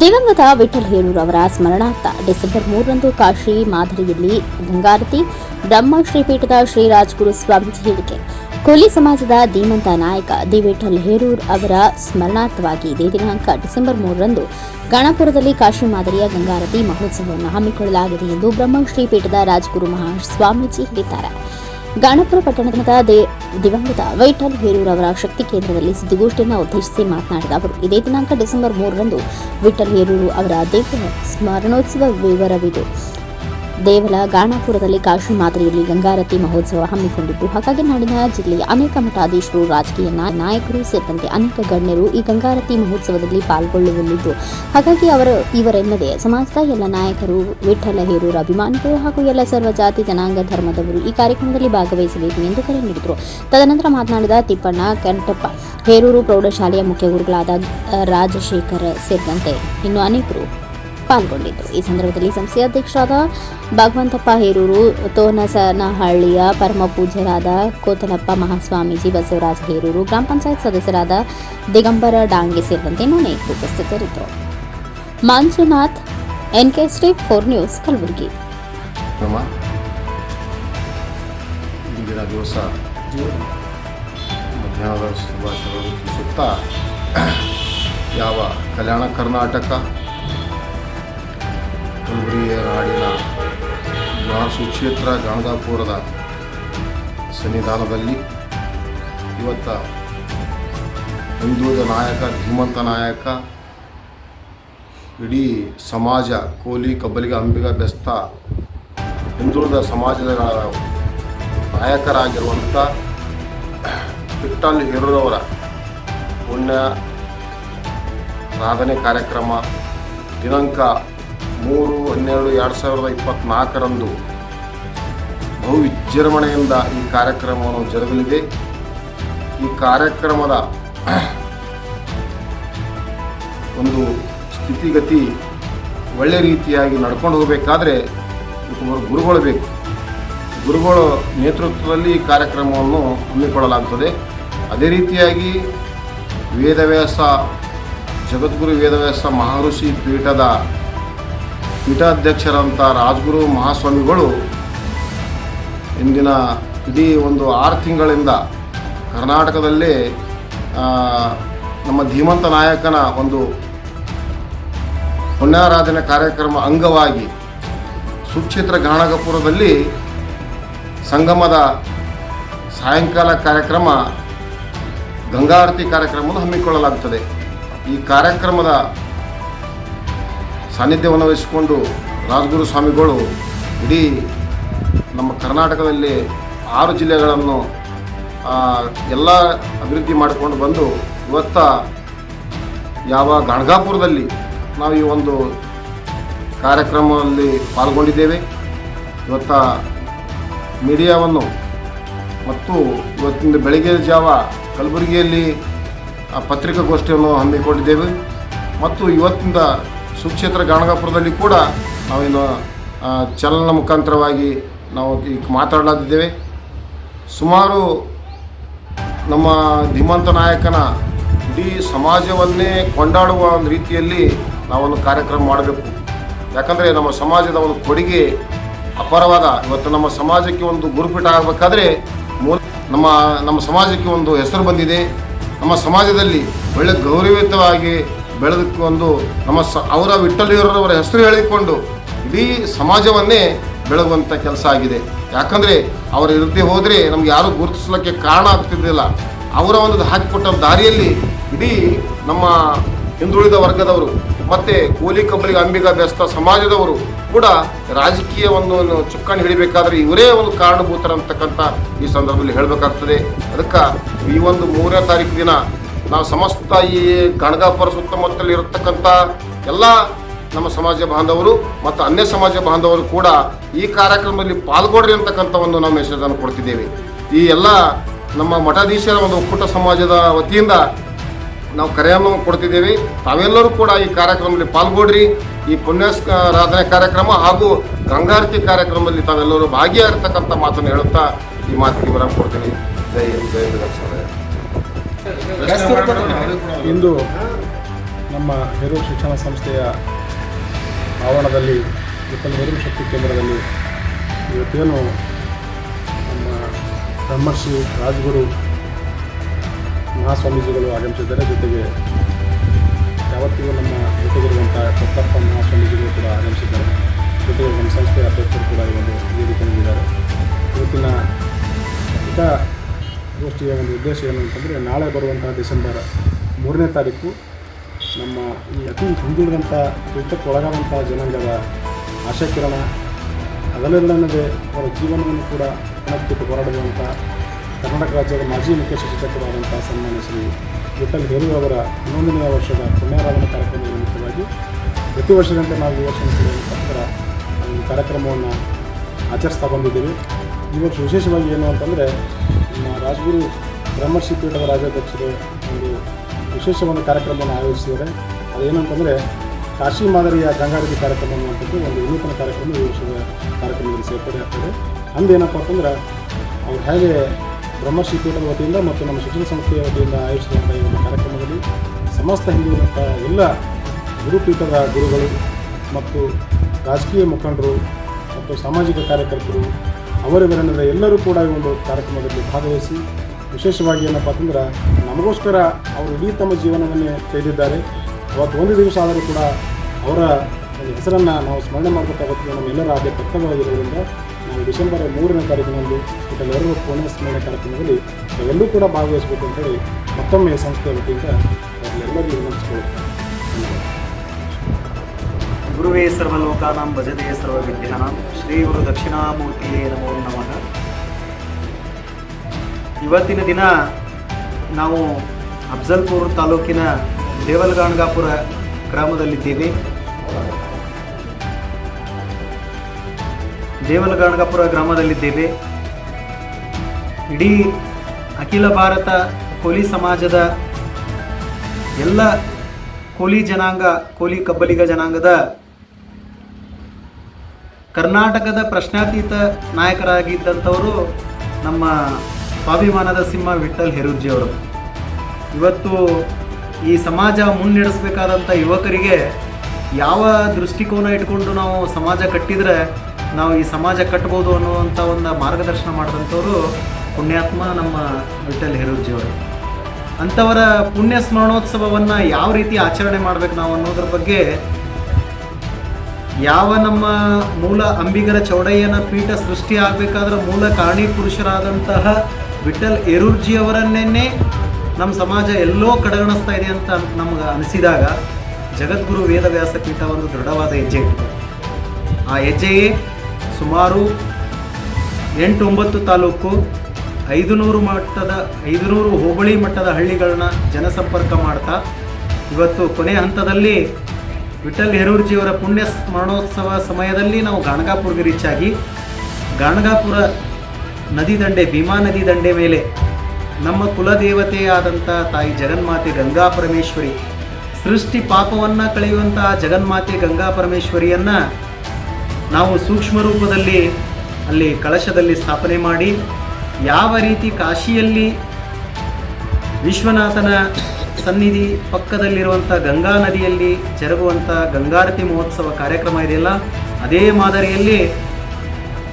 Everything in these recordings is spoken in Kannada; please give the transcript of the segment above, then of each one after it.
ದಿವಂಗತ ವಿಠಲ್ ಹೇರೂರ್ ಅವರ ಸ್ಮರಣಾರ್ಥ ಡಿಸೆಂಬರ್ ಮೂರರಂದು ಕಾಶಿ ಮಾದರಿಯಲ್ಲಿ ಗಂಗಾರತಿ ಬ್ರಹ್ಮ ಶ್ರೀಪೀಠದ ಶ್ರೀರಾಜ್ಗುರು ಸ್ವಾಮೀಜಿ ಹೇಳಿಕೆ. ಕೋಲಿ ಸಮಾಜದ ಧೀಮಂತ ನಾಯಕ ದಿ ವಿಠಲ್ ಹೇರೂರ್ ಅವರ ಸ್ಮರಣಾರ್ಥವಾಗಿ ಇದೇ ದಿನಾಂಕ ಡಿಸೆಂಬರ್ ಮೂರರಂದು ಗಣಪುರದಲ್ಲಿ ಕಾಶಿ ಮಾದರಿಯ ಗಂಗಾರತಿ ಮಹೋತ್ಸವವನ್ನು ಹಮ್ಮಿಕೊಳ್ಳಲಾಗಿದೆ ಎಂದು ಬ್ರಹ್ಮ ಶ್ರೀಪೀಠದ ರಾಜ್ಗುರು ಮಹಾ ಸ್ವಾಮೀಜಿ ಹೇಳಿದ್ದಾರೆ. ಗಾಣಪುರ ಪಟ್ಟಣದ ದೇ- ದಿವಂಗತ ವೈಠಲ್ ಹೇರೂರ್ ಅವರ ಶಕ್ತಿ ಕೇಂದ್ರದಲ್ಲಿ ಸುದ್ದಿಗೋಷ್ಠಿಯನ್ನು ಉದ್ದೇಶಿಸಿ ಮಾತನಾಡಿದ ಅವರು, ಇದೇ ದಿನಾಂಕ ಡಿಸೆಂಬರ್ ಮೂರರಂದು ವಿಠಲ್ ಹೇರೂರು ಅವರ ದೇವರ ಸ್ಮರಣೋತ್ಸವ ವಿವರವಿದೆ. ದೇವಲ, ಗಾಣಾಪುರದಲ್ಲಿ ಕಾಶಿ ಮಾದರಿಯಲ್ಲಿ ಗಂಗಾರತಿ ಮಹೋತ್ಸವ ಹಮ್ಮಿಕೊಂಡಿದ್ದು. ಹಾಗಾಗಿ ನಾಡಿನ ಜಿಲ್ಲೆಯ ಅನೇಕ ಮಠಾಧೀಶರು, ರಾಜಕೀಯ ನಾಯಕರು ಸೇರಿದಂತೆ ಅನೇಕ ಗಣ್ಯರು ಈ ಗಂಗಾರತಿ ಮಹೋತ್ಸವದಲ್ಲಿ ಪಾಲ್ಗೊಳ್ಳುವಲ್ಲಿದ್ದು. ಹಾಗಾಗಿ ಅವರು, ಇವರೆಲ್ಲದೆ ಸಮಾಜದ ಎಲ್ಲ ನಾಯಕರು ವಿಠಲ ಹೇರೂರ ಅಭಿಮಾನಿಗಳು ಹಾಗೂ ಎಲ್ಲ ಸರ್ವ ಜಾತಿ, ಜನಾಂಗ, ಧರ್ಮದವರು ಈ ಕಾರ್ಯಕ್ರಮದಲ್ಲಿ ಭಾಗವಹಿಸಬೇಕು ಎಂದು ಕರೆ ನೀಡಿದರು. ತದನಂತರ ಮಾತನಾಡಿದ ತಿಪ್ಪಣ್ಣ ಕೆಂಟಪ್ಪ, ಹೇರೂರು ಪ್ರೌಢಶಾಲೆಯ ಮುಖ್ಯ ಗುರುಗಳಾದ ರಾಜಶೇಖರ್ ಸೇರಿದಂತೆ ಇನ್ನು ಅನೇಕರು ಪಾಲ್ಗೊಂಡಿದ್ದರು. ಈ ಸಂದರ್ಭದಲ್ಲಿ ಸಂಸ್ಥೆಯ ಅಧ್ಯಕ್ಷರಾದ ಭಗವಂತಪ್ಪ ಹೇರೂರು, ತೋನಸನಹಳ್ಳಿಯ ಪರಮ ಪೂಜ್ಯರಾದ ಕೋತಲಪ್ಪ ಮಹಾಸ್ವಾಮೀಜಿ, ಬಸವರಾಜ ಹೇರೂರು, ಗ್ರಾಮ ಪಂಚಾಯತ್ ಸದಸ್ಯರಾದ ದಿಗಂಬರ ಡಾಂಗೆ ಸೇರಿದಂತೆ ಅನೇಕರು ಉಪಸ್ಥಿತರಿದ್ದರು. Manjunath, N K street four news Kalaburagi. ಇಂದಿನ ದಿವಸ ಮಧ್ಯಾಹ್ನದ ಶುಭಾಶಯಗಳು ಯಾವ ಕಲ್ಯಾಣ ಕರ್ನಾಟಕ ಕಲಬುರಗಿಯ ನಾಡಿನ ಸುಕ್ಷೇತ್ರ ಗಾಂಧಾಪುರದ ಸನ್ನಿಧಾನದಲ್ಲಿ ಇವತ್ತ ಹಿಂದೂದ ನಾಯಕ, ಧೀಮಂತ ನಾಯಕ, ಇಡೀ ಸಮಾಜ ಕೋಲಿ ಕಬ್ಬಲಿಗ ಅಂಬಿಗ ಬೆಸ್ತ ಹಿಂದುಳಿದ ಸಮಾಜದ ನಾಯಕರಾಗಿರುವಂಥ ಪಿಟ್ಟಲ್ ಹೇರೂರವರ ಪುಣ್ಯ ಸಾಧನೆ ಕಾರ್ಯಕ್ರಮ, ದಿನಾಂಕ ಮೂರು, ಹನ್ನೆರಡು, ಎರಡು ಸಾವಿರದ ಇಪ್ಪತ್ತ್ನಾಲ್ಕರಂದು ಬಹು ವಿಜೃಂಭಣೆಯಿಂದ ಈ ಕಾರ್ಯಕ್ರಮವನ್ನು ಜರುಗಲಿದೆ. ಈ ಕಾರ್ಯಕ್ರಮದ ಒಂದು ಸ್ಥಿತಿಗತಿ ಒಳ್ಳೆ ರೀತಿಯಾಗಿ ನಡ್ಕೊಂಡು ಹೋಗಬೇಕಾದ್ರೆ ಗುರುಗಳು ಬೇಕು. ಗುರುಗಳ ನೇತೃತ್ವದಲ್ಲಿ ಈ ಕಾರ್ಯಕ್ರಮವನ್ನು ಹಮ್ಮಿಕೊಳ್ಳಲಾಗುತ್ತದೆ ಅದೇ ರೀತಿಯಾಗಿ ವೇದವ್ಯಾಸ, ಜಗದ್ಗುರು ವೇದವ್ಯಾಸ ಮಹರ್ಷಿ ಪೀಠದ ಪೀಠಾಧ್ಯಕ್ಷರಂಥ ರಾಜಗುರು ಮಹಾಸ್ವಾಮಿಗಳು ಇಂದಿನ ಇಡೀ ಒಂದು ಆರು ತಿಂಗಳಿಂದ ಕರ್ನಾಟಕದಲ್ಲಿ ನಮ್ಮ ಧೀಮಂತ ನಾಯಕನ ಒಂದು ಪುಣ್ಯಾರಾಧನೆ ಕಾರ್ಯಕ್ರಮ ಅಂಗವಾಗಿ ಸುಕ್ಷೇತ್ರ ಗಾಣಗಪುರದಲ್ಲಿ ಸಂಗಮದ ಸಾಯಂಕಾಲ ಕಾರ್ಯಕ್ರಮ, ಗಂಗಾರತಿ ಕಾರ್ಯಕ್ರಮವನ್ನು ಹಮ್ಮಿಕೊಳ್ಳಲಾಗುತ್ತದೆ. ಈ ಕಾರ್ಯಕ್ರಮದ ಸಾನ್ನಿಧ್ಯವನ್ನು ವಹಿಸಿಕೊಂಡು ರಾಜಗುರು ಸ್ವಾಮಿಗಳು ಇಡೀ ನಮ್ಮ ಕರ್ನಾಟಕದಲ್ಲಿ ಆರು ಜಿಲ್ಲೆಗಳನ್ನು ಎಲ್ಲ ಅಭಿವೃದ್ಧಿ ಮಾಡಿಕೊಂಡು ಬಂದು ಇವತ್ತ ಯಾವ ಗಣಗಾಪುರದಲ್ಲಿ ನಾವು ಈ ಒಂದು ಕಾರ್ಯಕ್ರಮದಲ್ಲಿ ಪಾಲ್ಗೊಂಡಿದ್ದೇವೆ. ಇವತ್ತ ಮೀಡಿಯಾವನ್ನು ಮತ್ತು ಇವತ್ತಿನ ಬೆಳಗ್ಗೆ ಜಾವ ಕಲಬುರಗಿಯಲ್ಲಿ ಪತ್ರಿಕಾಗೋಷ್ಠಿಯನ್ನು ಹಮ್ಮಿಕೊಂಡಿದ್ದೇವೆ. ಮತ್ತು ಇವತ್ತಿಂದ ಸುಕ್ಷೇತ್ರ ಗಾಣಗಾಪುರದಲ್ಲಿ ಕೂಡ ನಾವಿನ್ನು ಚಲನ ಮುಖಾಂತರವಾಗಿ ನಾವು ಈಗ ಮಾತಾಡಲಾಗಿದ್ದೇವೆ ಸುಮಾರು ನಮ್ಮ ಧೀಮಂತ ನಾಯಕನ ಇಡೀ ಸಮಾಜವನ್ನೇ ಕೊಂಡಾಡುವ ಒಂದು ರೀತಿಯಲ್ಲಿ ನಾವೊಂದು ಕಾರ್ಯಕ್ರಮ ಮಾಡಬೇಕು. ಯಾಕಂದರೆ ನಮ್ಮ ಸಮಾಜದ ಒಂದು ಕೊಡುಗೆ ಅಪಾರವಾದ. ಇವತ್ತು ನಮ್ಮ ಸಮಾಜಕ್ಕೆ ಒಂದು ಗುರುಪೀಠ ಆಗಬೇಕಾದ್ರೆ ಮೂಲ ನಮ್ಮ ನಮ್ಮ ಸಮಾಜಕ್ಕೆ ಒಂದು ಹೆಸರು ಬಂದಿದೆ. ನಮ್ಮ ಸಮಾಜದಲ್ಲಿ ಒಳ್ಳೆ ಗೌರವಯುತವಾಗಿ ಬೆಳೆದಕ್ಕೆ ಒಂದು ನಮ್ಮ ಸ, ಅವರ ವಿಠಲಿಯವರವರ ಹೆಸರು ಹೇಳಿಕೊಂಡು ಇಡೀ ಸಮಾಜವನ್ನೇ ಬೆಳಗುವಂಥ ಕೆಲಸ ಆಗಿದೆ. ಯಾಕಂದರೆ ಅವರು ಇರದೆ ಹೋದರೆ ನಮ್ಗೆ ಯಾರೂ ಗುರುತಿಸ್ಲಿಕ್ಕೆ ಕಾರಣ ಆಗ್ತಿದ್ದಿಲ್ಲ ಅವರ ಒಂದು ಹಾಕಿಕೊಟ್ಟ ದಾರಿಯಲ್ಲಿ ಇಡೀ ನಮ್ಮ ಹಿಂದುಳಿದ ವರ್ಗದವರು ಮತ್ತು ಕೂಲಿ ಕಬ್ಬಲಿಗೆ ಅಂಬಿಗ ಬೆಸ್ತ ಸಮಾಜದವರು ಕೂಡ ರಾಜಕೀಯ ಒಂದು ಚುಕ್ಕಾಣಿ ಹಿಡಿಬೇಕಾದ್ರೆ ಇವರೇ ಒಂದು ಕಾರಣಭೂತರಂತಕ್ಕಂಥ ಈ ಸಂದರ್ಭದಲ್ಲಿ ಹೇಳಬೇಕಾಗ್ತದೆ. ಅದಕ್ಕೆ ಈ ಒಂದು ಮೂರನೇ ತಾರೀಕು ದಿನ ನಾವು ಸಮಸ್ತ ಈ ಗಣಗಾಪುರ ಸುತ್ತಮುತ್ತಲಿರತಕ್ಕಂಥ ಎಲ್ಲ ನಮ್ಮ ಸಮಾಜ ಬಾಂಧವರು ಮತ್ತು ಅನ್ಯ ಸಮಾಜ ಬಾಂಧವರು ಕೂಡ ಈ ಕಾರ್ಯಕ್ರಮದಲ್ಲಿ ಪಾಲ್ಗೊಡ್ರಿ ಅಂತಕ್ಕಂಥ ಒಂದು ನಾವು ಮೆಸೇಜನ್ನು ಕೊಡ್ತಿದ್ದೇವೆ. ಈ ಎಲ್ಲ ನಮ್ಮ ಮಠಾಧೀಶರ ಒಂದು ಒಕ್ಕೂಟ ಸಮಾಜದ ವತಿಯಿಂದ ನಾವು ಕರೆಯನ್ನು ಕೊಡ್ತಿದ್ದೇವೆ. ತಾವೆಲ್ಲರೂ ಕೂಡ ಈ ಕಾರ್ಯಕ್ರಮದಲ್ಲಿ ಪಾಲ್ಗೊಡ್ರಿ ಈ ಪುಣ್ಯಸ್ಕಾರಾಧನೆ ಕಾರ್ಯಕ್ರಮ ಹಾಗೂ ಗಂಗಾರತಿ ಕಾರ್ಯಕ್ರಮದಲ್ಲಿ ತಾವೆಲ್ಲರೂ ಭಾಗಿಯಾಗಿರ್ತಕ್ಕಂಥ ಮಾತನ್ನು ಹೇಳುತ್ತಾ ಈ ಮಾತಿಗೆ ವಿರಾಮ ಕೊಡ್ತೀನಿ. ಜೈ ಜಯ ಜೈ ಜಗತ್ ಇಂದು ನಮ್ಮ ಹೆರೂರು ಶಿಕ್ಷಣ ಸಂಸ್ಥೆಯ ಆವರಣದಲ್ಲಿ ವಿಠಲ್ ಹೇರೂರು ಶಕ್ತಿ ಕೇಂದ್ರದಲ್ಲಿ ಇವತ್ತೇನು ನಮ್ಮ ಬ್ರಹ್ಮರ್ಷಿ ರಾಜಗುರು ಮಹಾಸ್ವಾಮೀಜಿಗಳು ಆಗಮಿಸಿದ್ದಾರೆ. ಜೊತೆಗೆ ಯಾವತ್ತಿಗೂ ನಮ್ಮ ಜೊತೆಗಿರುವಂಥ ಕೊತ್ತಪ್ಪ ಮಹಾಸ್ವಾಮೀಜಿಗಳು ಕೂಡ ಆಗಮಿಸಿದ್ದಾರೆ. ಜೊತೆಗೆ ನಮ್ಮ ಸಂಸ್ಥೆಯ ಅಧ್ಯಕ್ಷರು ಕೂಡ ಈ ಒಂದು ವೇದಿಕೆಯಲ್ಲಿದ್ದಾರೆ. ಇವತ್ತಿನ ಪತ್ರಿಕಾ ಗೋಷ್ಠಿಯ ಒಂದು ಉದ್ದೇಶ ಏನು ಅಂತಂದರೆ, ನಾಳೆ ಬರುವಂತಹ ಡಿಸೆಂಬರ್ ಮೂರನೇ ತಾರೀಕು ನಮ್ಮ ಈ ಅತಿ ಹಿಂದುಳಿದಂಥ ತುಳಿತಕ್ಕೆ ಒಳಗಾದಂಥ ಜನಾಂಗದ ಆಶಾಕಿರಣ ಅದರಲ್ಲದೆ ಅವರ ಜೀವನವನ್ನು ಕೂಡ ಕಣಕ್ಕಿಟ್ಟು ಹೋರಾಡುವಂಥ ಕರ್ನಾಟಕ ರಾಜ್ಯದ ಮಾಜಿ ಮುಖ್ಯ ಸಚಿವರಾದಂಥ ಸನ್ಮಾನ್ಯ ಶ್ರೀ ವಿಠಲ್ ಹೇರು ಅವರ ಹನ್ನೊಂದನೆಯ ವರ್ಷದ ಪುಣ್ಯಾರಾಧನಾ ಕಾರ್ಯಕ್ರಮದ ನಿಮಿತ್ತವಾಗಿ ಪ್ರತಿ ವರ್ಷದಂತೆ ನಾವು ಈ ವರ್ಷ ಪತ್ರ ಈ ಕಾರ್ಯಕ್ರಮವನ್ನು ಆಚರಿಸ್ತಾ ಬಂದಿದ್ದೀವಿ. ಈ ವರ್ಷ ವಿಶೇಷವಾಗಿ ಏನು ಅಂತಂದರೆ ರಾಜಗುರು ಬ್ರಹ್ಮರ್ಷಿ ಪೀಠದ ರಾಜಾಧ್ಯಕ್ಷರು ಒಂದು ವಿಶೇಷ ಒಂದು ಕಾರ್ಯಕ್ರಮವನ್ನು ಆಯೋಜಿಸಿದ್ದಾರೆ. ಅದೇನಂತಂದರೆ ಕಾಶಿ ಮಾದರಿಯ ಗಂಗಾರತಿ ಕಾರ್ಯಕ್ರಮ ಅನ್ನುವಂಥದ್ದು ಒಂದು ವಿನೂತನ ಕಾರ್ಯಕ್ರಮ ಈ ವರ್ಷದ ಕಾರ್ಯಕ್ರಮದಲ್ಲಿ ಸೇರ್ಪಡೆ ಆಗ್ತದೆ. ಅಂದೇನಪ್ಪ ಅಂತಂದ್ರೆ ಅವ್ರು ಹೇಗೆ ಬ್ರಹ್ಮಶ್ರೀ ಪೀಠದ ವತಿಯಿಂದ ಮತ್ತು ನಮ್ಮ ಶಿಕ್ಷಣ ಸಂಸ್ಥೆಯ ವತಿಯಿಂದ ಆಯೋಜಿಸಿದಂಥ ಈ ಒಂದು ಕಾರ್ಯಕ್ರಮದಲ್ಲಿ ಸಮಸ್ತ ಹಿಂದಿರುವಂಥ ಎಲ್ಲ ಗುರುಪೀಠದ ಗುರುಗಳು ಮತ್ತು ರಾಜಕೀಯ ಮುಖಂಡರು ಮತ್ತು ಸಾಮಾಜಿಕ ಕಾರ್ಯಕರ್ತರು ಅವರಿವರನ್ನದ ಎಲ್ಲರೂ ಕೂಡ ಈ ಒಂದು ಕಾರ್ಯಕ್ರಮದಲ್ಲಿ ಭಾಗವಹಿಸಿ, ವಿಶೇಷವಾಗಿ ಏನಪ್ಪ ಅಂತಂದ್ರೆ ನಮಗೋಸ್ಕರ ಅವರು ಇಡೀ ತಮ್ಮ ಜೀವನವನ್ನೇ ತೆಗೆದಿದ್ದಾರೆ. ಅವತ್ತು ಒಂದು ದಿವಸ ಆದರೂ ಕೂಡ ಅವರ ಹೆಸರನ್ನು ನಾವು ಸ್ಮರಣೆ ಮಾಡಬೇಕಾಗುತ್ತೆ ನಮ್ಮೆಲ್ಲರ ಆದ್ಯ ಕರ್ತವ್ಯವಾಗಿರೋದ್ರಿಂದ ನಾವು ಡಿಸೆಂಬರ್ ಮೂರನೇ ತಾರೀಕಿನಂದು ಎಲ್ಲರೂ ಪುಣ್ಯ ಸ್ಮರಣೆ ಕಾರ್ಯಕ್ರಮದಲ್ಲಿ ನಾವೆಲ್ಲರೂ ಕೂಡ ಭಾಗವಹಿಸಬೇಕು ಅಂತೇಳಿ ಮತ್ತೊಮ್ಮೆ ಸಂಸ್ಥೆಯ ವತಿಯಿಂದ ಎಲ್ಲರಿಗೂ ಧನ್ಯವಾದ ಗುರುವೇ ಸರ್ವಲೋಕಾನಾಂ ಭಜತೆ ಸರ್ವವಿದ್ಯಾನಾಂ ಶ್ರೀ ಗುರು ದಕ್ಷಿಣಾಮೂರ್ತಿಯೇ ನಮೋ ನಮಃ. ಇವತ್ತಿನ ದಿನ ನಾವು ಅಫ್ಜಲ್ಪುರ್ ತಾಲೂಕಿನ ದೇವಲಗಾಣಗಾಪುರ ಗ್ರಾಮದಲ್ಲಿದ್ದೇವೆ. ದೇವಲಗಾಣಗಾಪುರ ಗ್ರಾಮದಲ್ಲಿದ್ದೇವೆ. ಇಡೀ ಅಖಿಲ ಭಾರತ ಕೋಲಿ ಸಮಾಜದ ಎಲ್ಲ ಕೋಲಿ ಜನಾಂಗ, ಕೋಲಿ ಕಬ್ಬಲಿಗ ಜನಾಂಗದ ಕರ್ನಾಟಕದ ಪ್ರಶ್ನಾತೀತ ನಾಯಕರಾಗಿದ್ದಂಥವರು ನಮ್ಮ ಸ್ವಾಭಿಮಾನದ ಸಿಂಹ ವಿಠಲ್ ಹೆರೂರ್ಜಿಯವರು ಇವತ್ತು ಈ ಸಮಾಜ ಮುನ್ನಡೆಸಬೇಕಾದಂಥ ಯುವಕರಿಗೆ ಯಾವ ದೃಷ್ಟಿಕೋನ ಇಟ್ಕೊಂಡು ನಾವು ಸಮಾಜ ಕಟ್ಟಿದರೆ ನಾವು ಈ ಸಮಾಜ ಕಟ್ಬೋದು ಅನ್ನುವಂಥ ಒಂದು ಮಾರ್ಗದರ್ಶನ ಮಾಡಿದಂಥವರು ಪುಣ್ಯಾತ್ಮ ನಮ್ಮ ವಿಠಲ್ ಹೆರೂರ್ಜಿಯವರು ಅಂಥವರ ಪುಣ್ಯ ಸ್ಮರಣೋತ್ಸವವನ್ನು ಯಾವ ರೀತಿ ಆಚರಣೆ ಮಾಡಬೇಕು ನಾವು ಅನ್ನೋದ್ರ ಬಗ್ಗೆ ಯಾವ ನಮ್ಮ ಮೂಲ ಅಂಬಿಗರ ಚೌಡಯ್ಯನ ಪೀಠ ಸೃಷ್ಟಿ ಆಗಬೇಕಾದ್ರೆ ಮೂಲ ಕಾರಣಿ ಪುರುಷರಾದಂತಹ ವಿಠಲ್ ಎರುರ್ಜಿಯವರನ್ನೇ ನಮ್ಮ ಸಮಾಜ ಎಲ್ಲೋ ಕಡೆಗಣಿಸ್ತಾ ಇದೆ ಅಂತ ನಮ್ಗೆ ಅನಿಸಿದಾಗ ಜಗದ್ಗುರು ವೇದವ್ಯಾಸ ಪೀಠ ಒಂದು ದೃಢವಾದ ಹೆಜ್ಜೆ ಇಟ್ಟಿದೆ. ಆ ಹೆಜ್ಜೆಯೇ ಸುಮಾರು ಎಂಟು ಒಂಬತ್ತು ತಾಲೂಕು ಐದುನೂರು ಮಟ್ಟದ, ಐದುನೂರು ಹೋಬಳಿ ಮಟ್ಟದ ಹಳ್ಳಿಗಳನ್ನ ಜನಸಂಪರ್ಕ ಮಾಡ್ತಾ ಇವತ್ತು ಕೊನೆ ಹಂತದಲ್ಲಿ ವಿಠಲ್ ಹೆರೂರ್ಜಿಯವರ ಪುಣ್ಯ ಸ್ಮರಣೋತ್ಸವ ಸಮಯದಲ್ಲಿ ನಾವು ಗಾಣಗಾಪುರ್ಗೆ ರೀಚ್ ಆಗಿ ಗಾಣಗಾಪುರ ನದಿ ದಂಡೆ, ಭೀಮಾ ನದಿ ದಂಡೆ ಮೇಲೆ ನಮ್ಮ ಕುಲದೇವತೆಯಾದಂಥ ತಾಯಿ ಜಗನ್ಮಾತೆ ಗಂಗಾ ಪರಮೇಶ್ವರಿ ಸೃಷ್ಟಿ ಪಾಪವನ್ನು ಕಳೆಯುವಂತಹ ಜಗನ್ಮಾತೆ ಗಂಗಾ ಪರಮೇಶ್ವರಿಯನ್ನು ನಾವು ಸೂಕ್ಷ್ಮ ರೂಪದಲ್ಲಿ ಅಲ್ಲಿ ಕಳಶದಲ್ಲಿ ಸ್ಥಾಪನೆ ಮಾಡಿ, ಯಾವ ರೀತಿ ಕಾಶಿಯಲ್ಲಿ ವಿಶ್ವನಾಥನ ಸನ್ನಿಧಿ ಪಕ್ಕದಲ್ಲಿರುವಂಥ ಗಂಗಾ ನದಿಯಲ್ಲಿ ಜರುಗುವಂಥ ಗಂಗಾರತಿ ಮಹೋತ್ಸವ ಕಾರ್ಯಕ್ರಮ ಇದೆಯಲ್ಲ, ಅದೇ ಮಾದರಿಯಲ್ಲಿ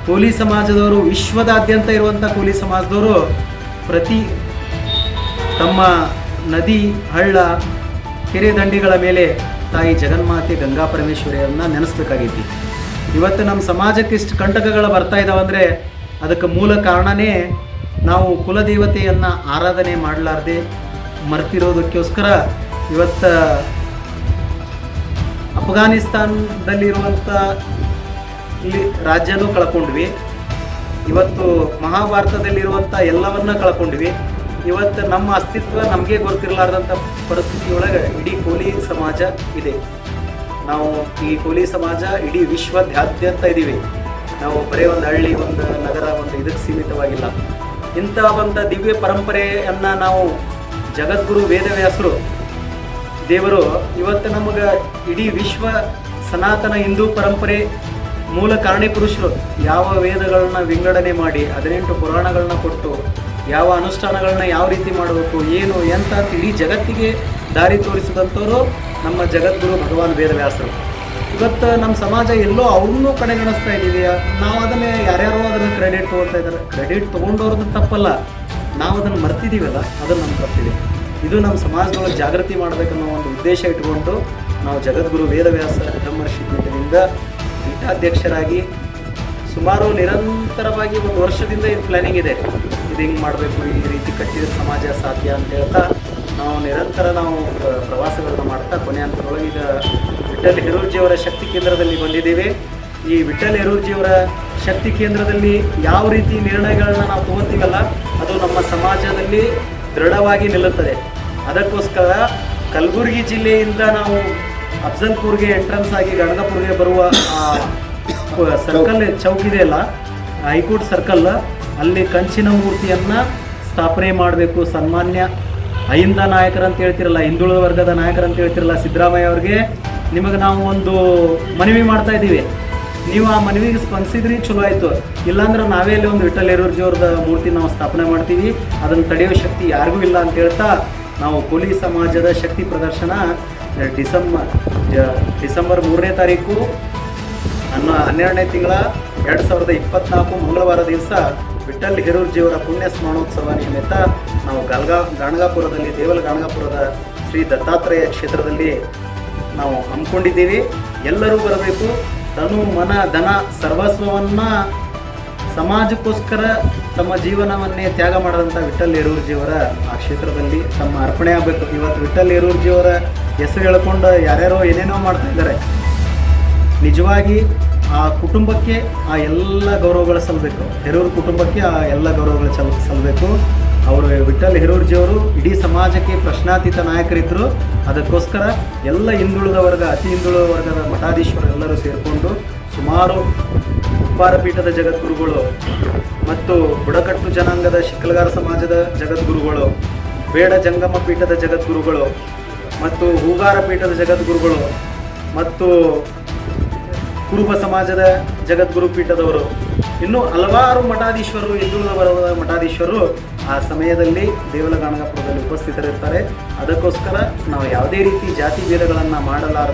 ಕೋಲಿ ಸಮಾಜದವರು, ವಿಶ್ವದಾದ್ಯಂತ ಇರುವಂಥ ಕೋಲಿ ಸಮಾಜದವರು ಪ್ರತಿ ತಮ್ಮ ನದಿ, ಹಳ್ಳ, ಕೆರೆ ದಂಡಿಗಳ ಮೇಲೆ ತಾಯಿ ಜಗನ್ಮಾತೆ ಗಂಗಾ ಪರಮೇಶ್ವರಿಯನ್ನು ನೆನೆಸ್ಬೇಕಾಗೈತಿ. ಇವತ್ತು ನಮ್ಮ ಸಮಾಜಕ್ಕೆ ಇಷ್ಟು ಕಂಟಕಗಳು ಬರ್ತಾ ಇದ್ದಾವಂದರೆ ಅದಕ್ಕೆ ಮೂಲ ಕಾರಣನೇ ನಾವು ಕುಲದೇವತೆಯನ್ನು ಆರಾಧನೆ ಮಾಡಲಾರ್ದೆ ಮರ್ತಿರೋದಕ್ಕೋಸ್ಕರ ಇವತ್ತು ಅಫ್ಘಾನಿಸ್ತಾನದಲ್ಲಿರುವಂಥ ಇಲ್ಲಿ ರಾಜ್ಯನೂ ಕಳ್ಕೊಂಡ್ವಿ. ಇವತ್ತು ಮಹಾಭಾರತದಲ್ಲಿರುವಂಥ ಎಲ್ಲವನ್ನ ಕಳ್ಕೊಂಡ್ವಿ. ಇವತ್ತು ನಮ್ಮ ಅಸ್ತಿತ್ವ ನಮಗೆ ಗೊತ್ತಿರಲಾರ್ದಂಥ ಪರಿಸ್ಥಿತಿಯೊಳಗೆ ಇಡೀ ಕೋಲಿ ಸಮಾಜ ಇದೆ. ನಾವು ಈ ಕೋಲಿ ಸಮಾಜ ಇಡೀ ವಿಶ್ವದಾದ್ಯಂತ ಇದ್ದೀವಿ ನಾವು ಬರೀ ಒಂದು ಹಳ್ಳಿ, ಒಂದು ನಗರ, ಒಂದು ಇದಕ್ಕೆ ಸೀಮಿತವಾಗಿಲ್ಲ. ಇಂಥ ಒಂದು ದಿವ್ಯ ಪರಂಪರೆಯನ್ನು ನಾವು ಜಗದ್ಗುರು ವೇದವ್ಯಾಸರು, ದೇವರು ಇವತ್ತು ನಮಗೆ ಇಡೀ ವಿಶ್ವ ಸನಾತನ ಹಿಂದೂ ಪರಂಪರೆ ಮೂಲ ಕಾರಣಿ ಪುರುಷರು ಯಾವ ವೇದಗಳನ್ನ ವಿಂಗಡಣೆ ಮಾಡಿ, ಹದಿನೆಂಟು ಪುರಾಣಗಳನ್ನ ಕೊಟ್ಟು, ಯಾವ ಅನುಷ್ಠಾನಗಳನ್ನ ಯಾವ ರೀತಿ ಮಾಡಬೇಕು, ಏನು, ಎಂತ ಅಂತ ಇಡೀ ಜಗತ್ತಿಗೆ ದಾರಿ ತೋರಿಸಿದಂಥವರು ನಮ್ಮ ಜಗದ್ಗುರು ಭಗವಾನ್ ವೇದವ್ಯಾಸರು. ಇವತ್ತು ನಮ್ಮ ಸಮಾಜ ಎಲ್ಲೋ ಅವ್ರನ್ನೂ ಕಡೆಗಣಿಸ್ತಾ ಇದ್ದೀವಿ ನಾವು ಅದನ್ನೇ ಯಾರ್ಯಾರೋ ಅದನ್ನು ಕ್ರೆಡಿಟ್ ತೊಗೊಳ್ತಾ ಇದ್ದಾರೆ. ಕ್ರೆಡಿಟ್ ತೊಗೊಂಡವ್ರದ್ದು ತಪ್ಪಲ್ಲ. ನಾವು ಅದನ್ನು ಮರ್ತಿದ್ದೀವಲ್ಲ, ಅದನ್ನು ನಮ್ಮ ತಪ್ಪಿದೆ ಇದು ನಮ್ಮ ಸಮಾಜದೊಳಗೆ ಜಾಗೃತಿ ಮಾಡಬೇಕನ್ನೋ ಒಂದು ಉದ್ದೇಶ ಇಟ್ಕೊಂಡು ನಾವು ಜಗದ್ಗುರು ವೇದವ್ಯಾಸ ಬ್ರಹ್ಮರ್ಷಿ ಪೀಠದಿಂದ ಪೀಠಾಧ್ಯಕ್ಷರಾಗಿ ಸುಮಾರು ನಿರಂತರವಾಗಿ ಒಂದು ವರ್ಷದಿಂದ ಇದು ಪ್ಲ್ಯಾನಿಂಗ್ ಇದೆ. ಇದು ಹಿಂಗೆ ಮಾಡಬೇಕು, ಈ ರೀತಿ ಕಟ್ಟಿದ ಸಮಾಜ ಸಾಧ್ಯ ಅಂತ ಹೇಳ್ತಾ ನಾವು ನಿರಂತರ ನಾವು ಪ್ರವಾಸಗಳನ್ನು ಮಾಡ್ತಾ ಕೊನೆ ಹಂತದೊಳಗೆ ಈಗ ವಿಠಲ್ ಹೆರೂರ್ಜಿಯವರ ಶಕ್ತಿ ಕೇಂದ್ರದಲ್ಲಿ ಬಂದಿದ್ದೇವೆ. ಈ ವಿಠಲ್ ಯರೂರ್ಜಿಯವರ ಶಕ್ತಿ ಕೇಂದ್ರದಲ್ಲಿ ಯಾವ ರೀತಿ ನಿರ್ಣಯಗಳನ್ನ ನಾವು ತಗೋತೀವಲ್ಲ, ಅದು ನಮ್ಮ ಸಮಾಜದಲ್ಲಿ ದೃಢವಾಗಿ ನಿಲ್ಲುತ್ತದೆ. ಅದಕ್ಕೋಸ್ಕರ ಕಲಬುರಗಿ ಜಿಲ್ಲೆಯಿಂದ ನಾವು ಅಫ್ಜಲ್ಪುರ್ಗೆ ಎಂಟ್ರೆನ್ಸ್ ಆಗಿ ಗಣಗಪುರ್ಗೆ ಬರುವ ಸರ್ಕಲ್ ಚೌಕ್ ಇದೆಯಲ್ಲ ಹೈಕೋರ್ಟ್ ಸರ್ಕಲ್ ಅಲ್ಲಿ ಕಂಚಿನ ಮೂರ್ತಿಯನ್ನ ಸ್ಥಾಪನೆ ಮಾಡಬೇಕು. ಸನ್ಮಾನ್ಯ ಅಹಿಂದ ನಾಯಕರು ಅಂತ ಹೇಳ್ತಿರಲ್ಲ, ಹಿಂದುಳಿದ ವರ್ಗದ ನಾಯಕರಂತ ಹೇಳ್ತಿರಲ್ಲ ಸಿದ್ದರಾಮಯ್ಯ ಅವ್ರಿಗೆ, ನಿಮಗೆ ನಾವು ಒಂದು ಮನವಿ ಮಾಡ್ತಾ ಇದ್ದೀವಿ. ನೀವು ಆ ಮನವಿಗೆ ಸ್ಪಂದಿಸಿದ್ರಿ, ಚಲೋ ಆಯಿತು. ಇಲ್ಲಾಂದ್ರೆ ನಾವೇ ಅಲ್ಲಿ ಒಂದು ವಿಠಲ್ ಯರೂರ್ಜಿ ಅವ್ರದ ಮೂರ್ತಿ ನಾವು ಸ್ಥಾಪನೆ ಮಾಡ್ತೀವಿ. ಅದನ್ನು ತಡೆಯೋ ಶಕ್ತಿ ಯಾರಿಗೂ ಇಲ್ಲ ಅಂತ ಹೇಳ್ತಾ ನಾವು ಕೋಲಿ ಸಮಾಜದ ಶಕ್ತಿ ಪ್ರದರ್ಶನ ಡಿಸೆಂಬರ್ ಡಿಸೆಂಬರ್ ಮೂರನೇ ತಾರೀಕು, ಅನ್ನ ಹನ್ನೆರಡನೇ ತಿಂಗಳ ಎರಡು ಸಾವಿರದ ಇಪ್ಪತ್ನಾಲ್ಕು ಮಂಗಳವಾರ ದಿವಸ ವಿಠಲ್ ಹೆರೂರ್ಜಿಯವರ ಪುಣ್ಯ ಸ್ಮರಣೋತ್ಸವ ನಿಮಿತ್ತ ನಾವು ಗಲ್ಗಾ, ಗಾಣಗಾಪುರದಲ್ಲಿ, ದೇವಲ್ ಗಾಣಗಾಪುರದ ಶ್ರೀ ದತ್ತಾತ್ರೇಯ ಕ್ಷೇತ್ರದಲ್ಲಿ ನಾವು ಹಮ್ಮಿಕೊಂಡಿದ್ದೀವಿ. ಎಲ್ಲರೂ ಬರಬೇಕು. ತನು ಮನ ಧನ ಸರ್ವಸ್ವವನ್ನು ಸಮಾಜಕ್ಕೋಸ್ಕರ ತಮ್ಮ ಜೀವನವನ್ನೇ ತ್ಯಾಗ ಮಾಡಿದಂಥ ವಿಠಲ್ ಯರೂರ್ಜಿಯವರ ಆ ಕ್ಷೇತ್ರದಲ್ಲಿ ತಮ್ಮ ಅರ್ಪಣೆ ಆಗಬೇಕು. ಇವತ್ತು ವಿಠಲ್ ಯರೂರ್ಜಿಯವರ ಹೆಸರು ಹೇಳ್ಕೊಂಡು ಯಾರ್ಯಾರೋ ಏನೇನೋ ಮಾಡ್ತಾ ಇದ್ದಾರೆ. ನಿಜವಾಗಿ ಆ ಕುಟುಂಬಕ್ಕೆ ಆ ಎಲ್ಲ ಗೌರವಗಳು ಸಲ್ಲಬೇಕು ಹೆರೂರು ಕುಟುಂಬಕ್ಕೆ ಆ ಎಲ್ಲ ಗೌರವಗಳು ಸಲ್ ಸಲ್ಲಬೇಕು ಅವರು ವಿಠಲ್ ಹೆರೂರ್ಜಿಯವರು ಇಡೀ ಸಮಾಜಕ್ಕೆ ಪ್ರಶ್ನಾತೀತ ನಾಯಕರಿದ್ದರು ಅದಕ್ಕೋಸ್ಕರ ಎಲ್ಲ ಹಿಂದುಳಿದ ವರ್ಗ, ಅತಿ ಹಿಂದುಳಿದ ವರ್ಗದ ಮಠಾಧೀಶ್ವರೆಲ್ಲರೂ ಸೇರಿಕೊಂಡು ಸುಮಾರು ಉಪ್ಪಾರ ಪೀಠದ ಜಗದ್ಗುರುಗಳು ಮತ್ತು ಬುಡಕಟ್ಟು ಜನಾಂಗದ ಶಿಕ್ಕಲಗಾರ ಸಮಾಜದ ಜಗದ್ಗುರುಗಳು, ಬೇಡ ಜಂಗಮ ಪೀಠದ ಜಗದ್ಗುರುಗಳು ಮತ್ತು ಹೂಗಾರ ಪೀಠದ ಜಗದ್ಗುರುಗಳು ಮತ್ತು ಕುರುಬ ಸಮಾಜದ ಜಗದ್ಗುರು ಪೀಠದವರು, ಇನ್ನು ಹಲವಾರು ಮಠಾಧೀಶ್ವರರು, ಹಿಂದುಳಿದ ವರ್ಗದ ಮಠಾಧೀಶ್ವರರು ಆ ಸಮಯದಲ್ಲಿ ದೇವಲಗಾಣಗಾಪುರದಲ್ಲಿ ಉಪಸ್ಥಿತರಿರ್ತಾರೆ. ಅದಕ್ಕೋಸ್ಕರ ನಾವು ಯಾವುದೇ ರೀತಿ ಜಾತಿ ಭೇದಗಳನ್ನು ಮಾಡಲಾರದೆ